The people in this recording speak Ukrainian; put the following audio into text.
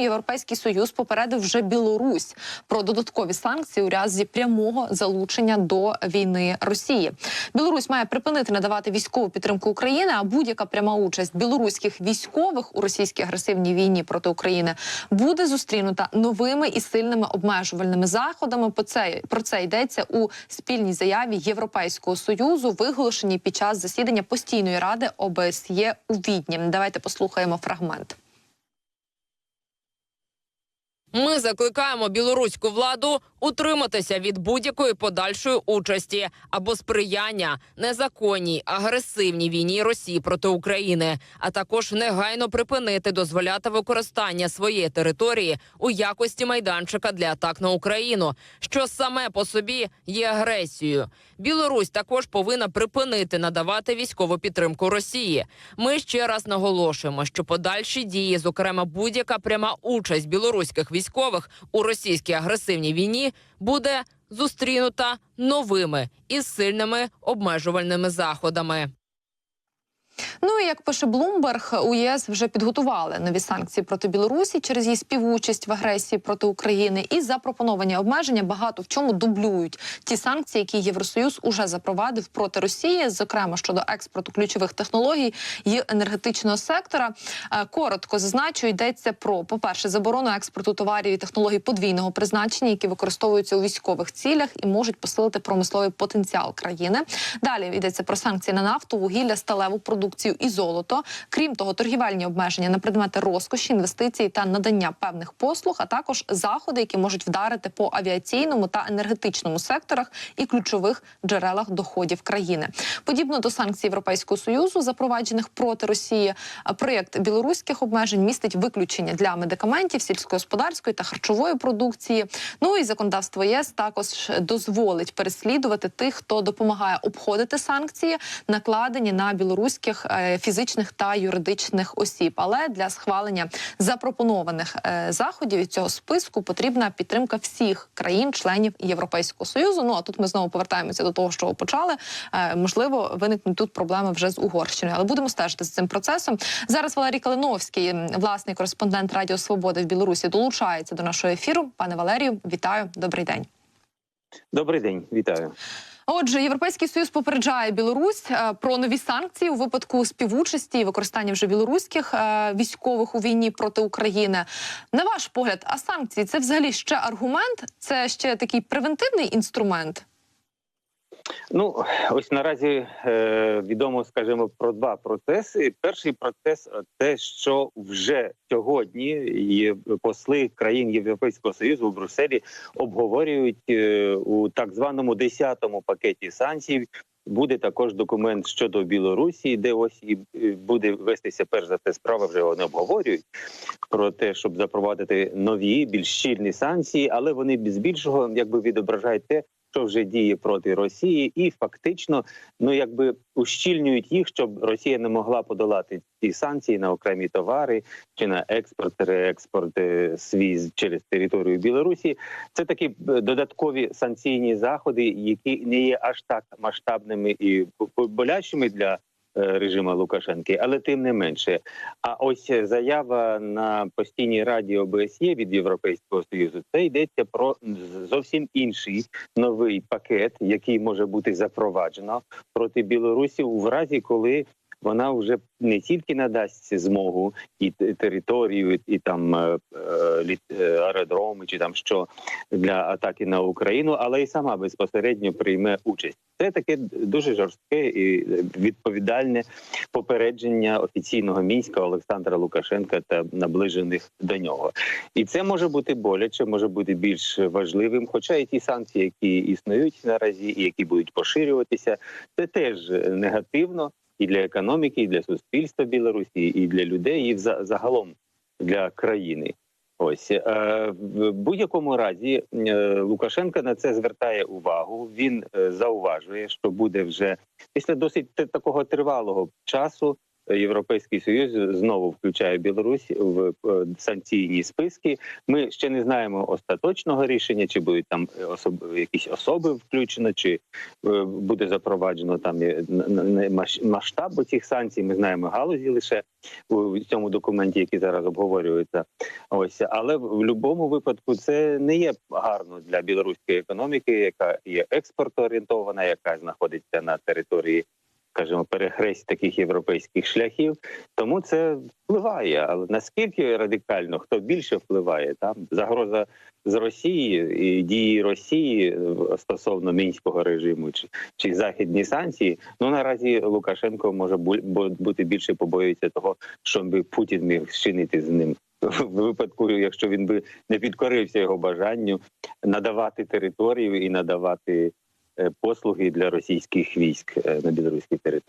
Європейський союз попередив вже Білорусь про додаткові санкції у разі прямого залучення до війни Росії. Білорусь має припинити надавати військову підтримку України, а будь-яка пряма участь білоруських військових у російській агресивній війні проти України буде зустрінута новими і сильними обмежувальними заходами. По це про це йдеться у спільній заяві Європейського союзу, виголошеній під час засідання постійної ради ОБСЄ у Відні. Давайте послухаємо фрагмент. Ми закликаємо білоруську владу утриматися від будь-якої подальшої участі або сприяння незаконній агресивній війні Росії проти України, а також негайно припинити дозволяти використання своєї території у якості майданчика для атак на Україну, що саме по собі є агресією. Білорусь також повинна припинити надавати військову підтримку Росії. Ми ще раз наголошуємо, що подальші дії, зокрема будь-яка пряма участь білоруських військових у російській агресивній війні, буде зустрінута новими і сильними обмежувальними заходами. Ну і як пише Блумберг, у ЄС вже підготували нові санкції проти Білорусі через її співучасть в агресії проти України і запропоновані обмеження багато в чому дублюють ті санкції, які Євросоюз уже запровадив проти Росії, зокрема щодо експорту ключових технологій і енергетичного сектора. Е, Коротко зазначу, йдеться про по перше, заборону експорту товарів і технологій подвійного призначення, які використовуються у військових цілях і можуть посилити промисловий потенціал країни. Далі йдеться про санкції на нафту, вугілля, сталеву продукцію і золото. Крім того, торгівельні обмеження на предмети розкоші, інвестицій та надання певних послуг, а також заходи, які можуть вдарити по авіаційному та енергетичному секторах і ключових джерелах доходів країни. Подібно до санкцій Європейського союзу, запроваджених проти Росії, проєкт білоруських обмежень містить виключення для медикаментів, сільськогосподарської та харчової продукції. Ну і законодавство ЄС також дозволить переслідувати тих, хто допомагає обходити санкції, накладені на білоруських е, фізичних та юридичних осіб. Але для схвалення запропонованих е, заходів із цього списку потрібна підтримка всіх країн-членів Європейського союзу. Ну а тут ми знову повертаємося до того, що почали. Е, можливо, виникнуть тут проблеми вже з Угорщиною, але будемо стежити за цим процесом. Зараз Валерій Калиновський, власний кореспондент Радіо Свободи в Білорусі, долучається до нашого ефіру. Пане Валерію, вітаю, добрий день. Добрий день, вітаю. Отже, європейський союз попереджає Білорусь е, про нові санкції у випадку співучасті і використання вже білоруських е, військових у війні проти України. На ваш погляд, а санкції це взагалі ще аргумент? Це ще такий превентивний інструмент? Ну ось наразі е, відомо, скажімо, про два процеси. Перший процес те, що вже сьогодні є посли країн Європейського союзу у Брюсселі обговорюють е, у так званому 10-му пакеті санкцій. Буде також документ щодо Білорусі, де ось і е, буде вестися перш за те справа. Вже вони обговорюють про те, щоб запровадити нові більш щільні санкції, але вони без більшого якби відображають те, що вже діє проти Росії, і фактично, ну якби ущільнюють їх, щоб Росія не могла подолати ці санкції на окремі товари чи на експорт, реекспорт е, свій через територію Білорусі. Це такі е, додаткові санкційні заходи, які не є аж так масштабними і бо- болячими для. Е, Режима Лукашенки, але тим не менше. А ось заява на постійній раді ОБСЄ від Європейського союзу це йдеться про зовсім інший новий пакет, який може бути запроваджено проти Білорусі у разі, коли вона вже не тільки надасть змогу і територію, і там е, е, е, аеродроми, чи там що для атаки на Україну, але і сама безпосередньо прийме участь. Це таке дуже жорстке і відповідальне попередження офіційного мінська Олександра Лукашенка та наближених до нього. І це може бути боляче, може бути більш важливим. Хоча і ті санкції, які існують наразі, і які будуть поширюватися, це теж негативно і для економіки, і для суспільства Білорусі, і для людей, і загалом для країни. Ось е, в будь-якому разі е, Лукашенко на це звертає увагу. Він е, зауважує, що буде вже після досить такого тривалого часу Європейський Союз знову включає Білорусь в е, санкційні списки. Ми ще не знаємо остаточного рішення, чи будуть там особи якісь особи включено, чи е, буде запроваджено там е, масштаб цих санкцій. Ми знаємо галузі лише у цьому документі, який зараз обговорюється. Ось але в будь-якому випадку це не є гарно для білоруської економіки, яка є експортоорієнтована, яка знаходиться на території. Скажімо, перехресть таких європейських шляхів, тому це впливає. Але наскільки радикально хто більше впливає, там загроза з Росії і дії Росії стосовно мінського режиму чи, чи західні санкції, ну наразі Лукашенко може бу- бу- бути більше побоюється того, що би Путін міг вчинити з ним в випадку, якщо він би не підкорився його бажанню надавати територію і надавати послуги для російських військ е, на білоруській території.